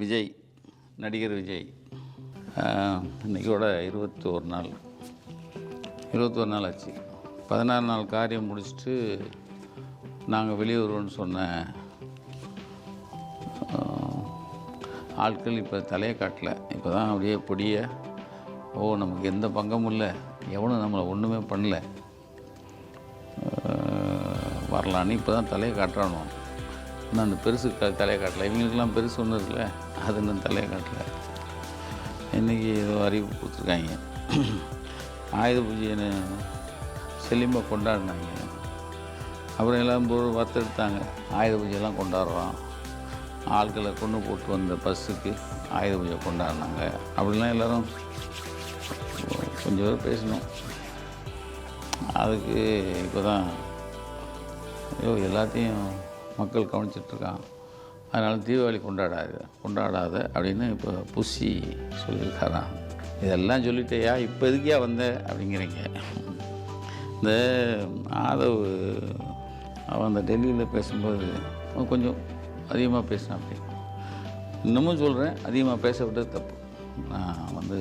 விஜய் நடிகர் விஜய். ஆஹ், இன்னைக்கோட இருபத்தோரு நாள். இருபத்தோரு நாள் ஆச்சு. பதினாறு நாள் காரியம் முடிச்சுட்டு நாங்கள் வெளியூர்னு சொன்ன ஆட்கள் இப்போ தலையை காட்டல. இப்போ தான் அப்படியே பொடிய ஓ நமக்கு எந்த பங்கமும் இல்லை. எவனும் நம்மளை ஒன்றுமே பண்ணல. வரலான்னு இப்போ தான் தலையை காட்டுறானோ. இன்னும் அந்த பெருசு க தலையை காட்டலை. இவங்களுக்கெல்லாம் பெருசு ஒன்று இருக்குல்ல? அது இன்னும் தலையை காட்டல. இன்றைக்கி ஏதோ அறிவிப்பு கொடுத்துருக்காங்க. ஆயுத பூஜைன்னு செல்லிமாக கொண்டாடினாங்க. அப்புறம் எல்லாம் பொருள் வத்தெடுத்தாங்க ஆயுத பூஜையெல்லாம் கொண்டாடுறோம். ஆட்களை கொண்டு போட்டு வந்த பஸ்ஸுக்கு ஆயுத பூஜை கொண்டாடினாங்க. அப்படிலாம் எல்லோரும் கொஞ்சம் பேர் பேசணும். அதுக்கு இப்போ தான் ஐயோ எல்லாத்தையும் மக்கள் கவனிச்சிட்ருக்கான் அதனால் தீபாவளி கொண்டாடாது கொண்டாடாத அப்படின்னு இப்போ புஷி சொல்லியிருக்காராம் இதெல்லாம் சொல்லிட்டேயா? இப்போ எதுக்கியா வந்த? அப்படிங்கிறீங்க. இந்த ஆதவ் அவன் அந்த டெல்லியில் பேசும்போது கொஞ்சம் அதிகமாக பேசினான் அப்படி இன்னமும் சொல்கிறேன் அதிகமாக பேச விட்டது தப்பு. நான் வந்து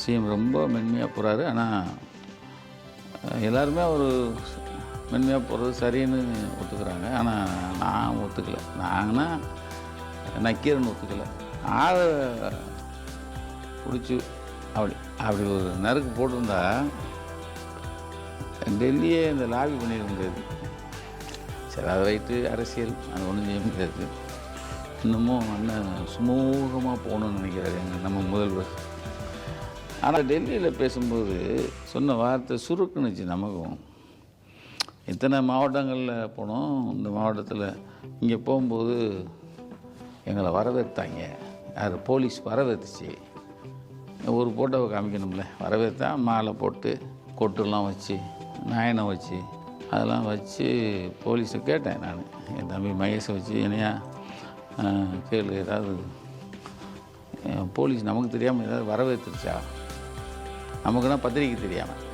சிஎம் ரொம்ப மென்மையாக போகிறாரு ஆனால் எல்லாருமே ஒரு மென்மையாக போகிறது சரின்னு ஒத்துக்கிறாங்க. ஆனால் நான் ஒத்துக்கலை. நாங்கன்னா நக்கீரன் ஒத்துக்கலை. ஆளை பிடிச்சி அப்படி அப்படி ஒரு நறுக்கு போட்டிருந்தா டெல்லியே இந்த லாபி பண்ணிட முடியாது. சரி அதை ரைட்டு அரசியல் அது ஒன்றும் செய்ய முடியாது. இன்னமும் அண்ணன் சுமூகமாக போகணும்னு நினைக்கிறாரு எங்கள் நம்ம முதல்வர். ஆனால் டெல்லியில் பேசும்போது சொன்ன வார்த்தை சுருக்குனுச்சு நமக்கும். இத்தனை மாவட்டங்களில் போனோம்? இந்த மாவட்டத்தில் இங்கே போகும்போது எங்களை வரவேற்றாங்க. யார்? போலீஸ் வரவேற்றுச்சு. ஒரு ஃபோட்டோவை காமிக்கணும்ல. வரவேற்றா மாலை போட்டு கொட்டுலாம் வச்சு நாயனை வச்சு அதெல்லாம் வச்சு போலீஸை கேட்டேன் நான். என் தம்பி மகேஷை வச்சு என்னையா கேளு ஏதாவது போலீஸ் நமக்கு தெரியாமல் ஏதாவது வரவேற்றுருச்சா? நமக்குன்னா பத்திரிக்கை தெரியாமல்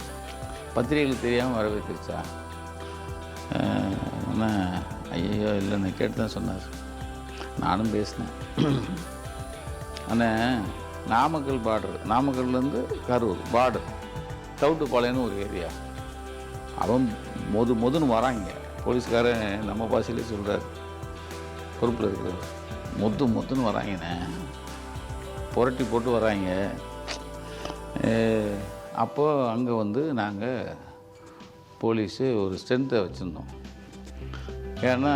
பத்திரிகைகள் தெரியாமல் வரவேற்றுருச்சா? ஆனால் ஐயோ இல்லைன்னு கேட்டு தான் சொன்னார். நானும் பேசினேன். ஆனால் நாமக்கல் பார்டர் நாமக்கல்லேருந்து கரூர் பார்டர் தவுட்டுப்பாளையம்னு ஒரு ஏரியா அவன் மொது மொதுன்னு வராங்க போலீஸ்காரன் நம்ம பாஷையிலே சொல்கிறார் பொறுப்பில் இருக்கிறவர் மொத்து மொத்துன்னு வராங்கண்ணே புரட்டி போட்டு வராங்க அப்போது அங்கே வந்து நாங்கள் போலீஸு ஒரு ஸ்ட்ரென்த்தை வச்சுருந்தோம். ஏன்னா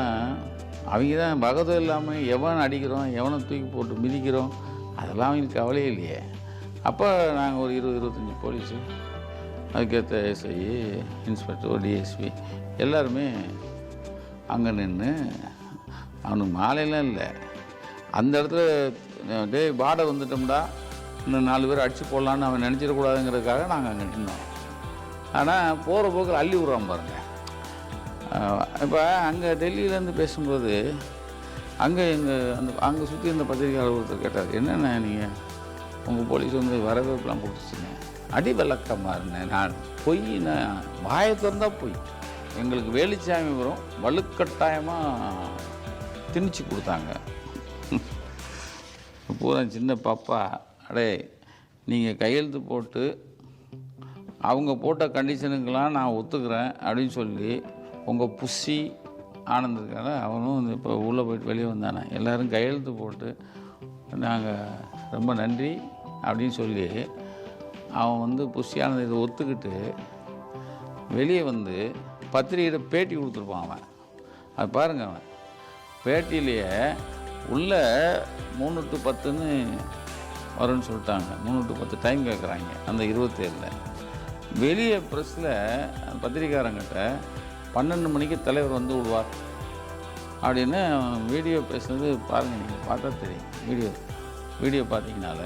அவங்க தான் பகதம் இல்லாமல் எவன் அடிக்கிறோம் எவனை தூக்கி போட்டு மிதிக்கிறோம் அதெல்லாம் அவங்களுக்கு கவலையே இல்லையே. அப்போ நாங்கள் ஒரு இருபது இருபத்தஞ்சி போலீஸு அதுக்கேற்ற எஸ்ஐ இன்ஸ்பெக்டர் டிஎஸ்பி எல்லாருமே அங்கே நின்று அவனுக்கு மாலையெல்லாம் இல்லை. அந்த இடத்துல டே பாடை வந்துட்டோம்டா இன்னும் நாலு பேர் அடித்து போடலான்னு அவன் நினச்சிடக்கூடாதுங்கிறதுக்காக நாங்கள் அங்கே நின்னோம். ஆனால் போகிற போக்கில் அள்ளி விட்றான் பாருங்கள் இப்போ அங்கே டெல்லியிலேருந்து பேசும்போது அங்கே எங்கள் அந்த அங்கே சுற்றி இருந்த பத்திரிகையாளர் ஒருத்தர் கேட்டார் என்னென்ன நீங்கள் உங்கள் போலீஸ் வந்து வரவேற்புலாம் கொடுத்துச்சுங்க. அடி விளக்கமாக இருந்தேன் நான். பொய்னா வாயை திறந்தா பொய். எங்களுக்கு வேலுச்சாமி வரும். வலுக்கட்டாயமாக திணிச்சு கொடுத்தாங்க. பூரா சின்ன பாப்பா. அடே நீங்கள் கையெழுத்து போட்டு அவங்க போட்ட கண்டிஷனுக்கெல்லாம் நான் ஒத்துக்கிறேன் அப்படின்னு சொல்லி உங்கள் புஷி ஆனந்தத்துக்காக அவனும் வந்து இப்போ உள்ளே போயிட்டு வெளியே வந்தானே. எல்லோரும் கையெழுத்து போட்டு நாங்கள் ரொம்ப நன்றி அப்படின்னு சொல்லி அவன் வந்து புஷி ஆனந்த் இதை ஒத்துக்கிட்டு வெளியே வந்து பத்திரிகையிட பேட்டி கொடுத்துருப்பான் அவன். அது பாருங்க அவன். பேட்டியிலேயே உள்ள மூணு டு பத்துன்னு வரும்னு சொல்லிட்டாங்க. மூணு டு பத்து டைம் கேட்குறாங்க அந்த இருபத்தேழில். வெளியே ப்ரெஸ்ஸில் பத்திரிக்காரங்கிட்ட பன்னெண்டு மணிக்கு தலைவர் வந்து விடுவார். அப்படின்னு வீடியோ பேசுனது பாருங்கள் நீங்கள் பார்த்தா தெரியும். வீடியோ வீடியோ பார்த்தீங்கனால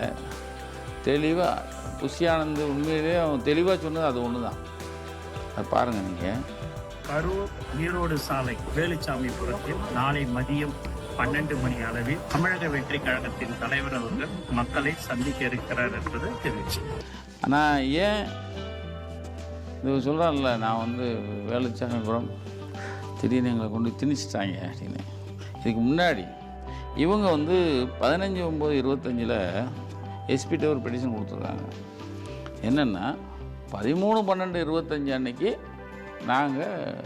தெளிவாக புஷியானந்த் உண்மையிலேயே அவன் தெளிவாக சொன்னது அது ஒன்று தான் அதை பாருங்கள் நீங்கள் கரூர் ஈரோடு சாலை வேலுச்சாமிபுரத்தில் நாளை மதியம் பன்னெண்டு மணி அளவில் தமிழக வெற்றி கழகத்தின் தலைவர் அவர்கள் மக்களை சந்திக்க இருக்கிறார் என்பது தெரிவிச்சு. ஆனால் ஏன் இது சொல்கிறான்ல நான் வந்து வேலைச்சாமிபுரம் திடீர்னு எங்களை கொண்டு திணிச்சிட்டாங்க அப்படின்னு. இதுக்கு முன்னாடி இவங்க வந்து பதினஞ்சு ஒம்பது இருபத்தஞ்சில் எஸ்பிட்ட ஒரு பெட்டிஷன் கொடுத்துருக்காங்க. என்னென்னா பதிமூணு பன்னெண்டு இருபத்தஞ்சு அன்னைக்கு நாங்கள்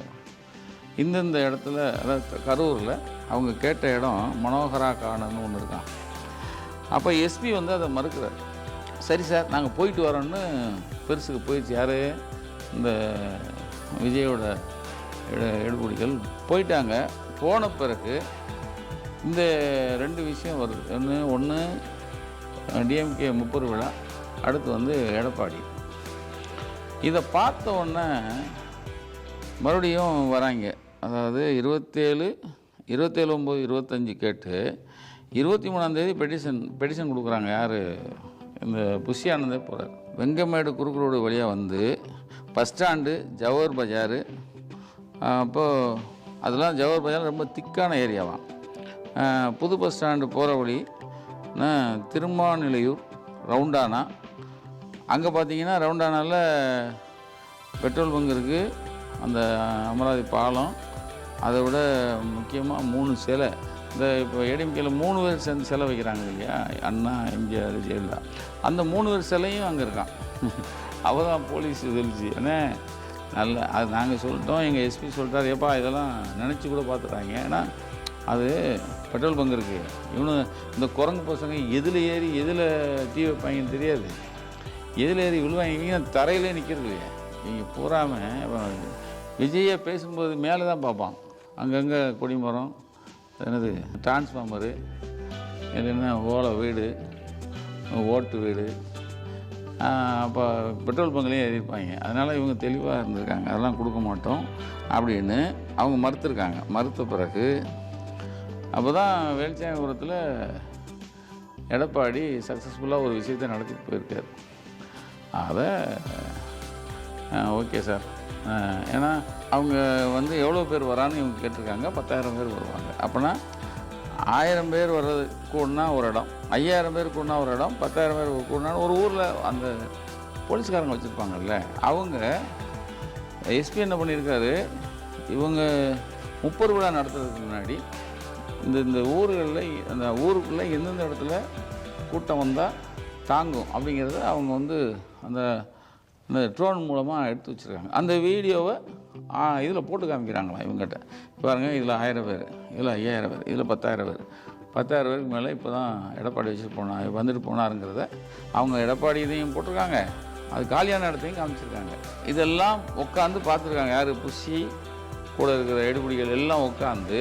இந்தந்த இடத்துல அதாவது கரூரில் அவங்க கேட்ட இடம் மனோகரா கார்னர்னு ஒன்று இருக்கான். அப்போ எஸ்பி வந்து அதை மறுக்கிறார். சரி சார் நாங்கள் போயிட்டு வரோன்னு பெருசுக்கு போயிடுச்சு. யார்? இந்த விஜயோட எடுபடிகள் போயிட்டாங்க. போன பிறகு இந்த ரெண்டு விஷயம் வருது. ஒன்று ஒன்று டிஎம்கே முப்பது விழா அடுத்து வந்து எடப்பாடி. இதை பார்த்த உடனே மறுபடியும் வராங்க. அதாவது இருபத்தேழு இருபத்தேழு ஒம்பது இருபத்தஞ்சி கேட்டு இருபத்தி மூணாந்தேதி பெட்டிஷன் பெட்டிஷன் கொடுக்குறாங்க யார்? இந்த புஷியானந்தே போகிறார் வெங்கமேடு குறுக்கு ரோடு வழியாக வந்து பஸ் ஸ்டாண்டு ஜவஹர் பஜாரு அப்போது அதெல்லாம் ஜவஹர் பஜார் ரொம்ப திக்கான ஏரியாவாம் புது பஸ் ஸ்டாண்டு போகிற வழி திருமாநிலையூர் ரவுண்டானா. அங்கே பார்த்தீங்கன்னா ரவுண்டானாவில் பெட்ரோல் பங்க் இருக்குது அந்த அமராவதி பாலம். அதை விட முக்கியமாக மூணு சிலை. இந்த இப்போ ஏடிஎம்கேயில் மூணு பேர் சேர்ந்து சிலை வைக்கிறாங்க இல்லையா? அண்ணா எம்ஜிஆர் ஜெயலலிதா. அந்த மூணு பேர் சிலையும் அங்கே இருக்கான். அவள் தான் போலீஸ் சொல்லிச்சு ஏன்னா நல்ல அது நாங்கள் சொல்லிட்டோம். எங்கள் எஸ்பி சொல்லிட்டார் ஏப்பா இதெல்லாம் நினச்சி கூட பார்த்துட்டாங்க ஏன்னா அது பெட்ரோல் பங்க் இருக்குது இவனு இந்த குரங்கு பசங்க எதில் ஏறி எதில் டீ வைப்பாங்கன்னு தெரியாது. எதில் ஏறி விழுவாங்க? தரையிலே நிற்கிறது இல்லையா? இங்கே பூராமல் விஜயை பேசும்போது மேலே தான் பார்ப்பான். அங்கங்கே கொடிமரம் என்னது டிரான்ஸ்ஃபார்மரு இல்லைன்னா ஓலை வீடு ஓட்டு வீடு. அப்போ பெட்ரோல் பங்க்லேயும் ஏறிப்பாங்க அதனால் இவங்க தெளிவாக இருந்திருக்காங்க. அதெல்லாம் கொடுக்க மாட்டோம் அப்படின்னு அவங்க மறுத்துருக்காங்க. மறுத்த பிறகு அப்போ தான் வேல்சாமிபுரத்தில் எடப்பாடி சக்ஸஸ்ஃபுல்லாக ஒரு விஷயத்தை நடத்திட்டு போயிருக்கார். அதை ஓகே சார். ஏன்னா அவங்க வந்து எவ்வளோ பேர் வரான்னு இவங்க கேட்டிருக்காங்க பத்தாயிரம் பேர் வருவாங்க. அப்போனா ஆயிரம் பேர் வர்றது கூடனா ஒரு இடம் ஐயாயிரம் பேர் கூடனா ஒரு இடம் பத்தாயிரம் பேர் கூடனா ஒரு ஊரில் அந்த போலீஸ்காரங்க வச்சுருப்பாங்கல்ல அவங்க எஸ்பி என்ன பண்ணியிருக்காரு இவங்க முப்பது விழா நடத்துறதுக்கு முன்னாடி இந்த இந்த ஊர்களில் அந்த ஊருக்குள்ளே எந்தெந்த இடத்துல கூட்டம் வந்தால் தாங்கும் அப்படிங்கிறத அவங்க வந்து அந்த இந்த ட்ரோன் மூலமாக எடுத்து வச்சுருக்காங்க. அந்த வீடியோவை இதில் போட்டு காமிக்கிறாங்களா இவங்ககிட்ட. பாருங்கள் இதில் ஆயிரம் பேர் இதில் ஐயாயிரம் பேர் இதில் பத்தாயிரம் பேர். பத்தாயிரம் பேருக்கு மேலே இப்போ தான் எடப்பாடி வச்சுட்டு போனா வந்துட்டு போனாருங்கிறத அவங்க எடப்பாடி இதையும் போட்டிருக்காங்க. அது காலியான இடத்தையும் காமிச்சிருக்காங்க. இதெல்லாம் உட்காந்து பார்த்துருக்காங்க. யார்? புஷி கூட இருக்கிற எடுபடிகள் எல்லாம் உட்காந்து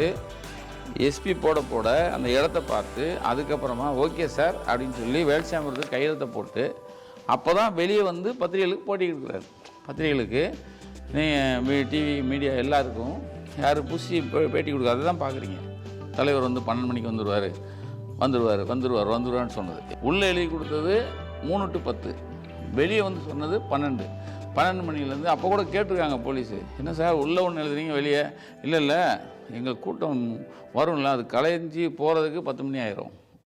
எஸ்பி போட போட அந்த இடத்த பார்த்து அதுக்கப்புறமா ஓகே சார் அப்படின்னு சொல்லி வேல்சாமிரத்துக்கு கையெழுத்தை போட்டு அப்போ தான் வெளியே வந்து பத்திரிகைகளுக்கு போட்டி கொடுக்குறாரு பத்திரிகைகளுக்கு நீங்கள் டிவி மீடியா எல்லாருக்கும் யார் பூசி பே- பேட்டி கொடுக்காத தான் பார்க்குறீங்க தலைவர் வந்து பன்னெண்டு மணிக்கு வந்துடுவார் வந்துடுவார் வந்துடுவார் வந்துடுவார்னு சொன்னது. உள்ளே எழுதி கொடுத்தது மூணு டு பத்து. வெளியே வந்து சொன்னது பன்னெண்டு. பன்னெண்டு மணிலேருந்து அப்போ கூட கேட்டிருக்காங்க போலீஸு. என்ன சார் உள்ளே ஒன்று எழுதுறீங்க வெளியே? இல்லை இல்லை எங்கள் கூட்டம் வரும்ல அது கலைஞ்சி போகிறதுக்கு பத்து மணி ஆயிரும்.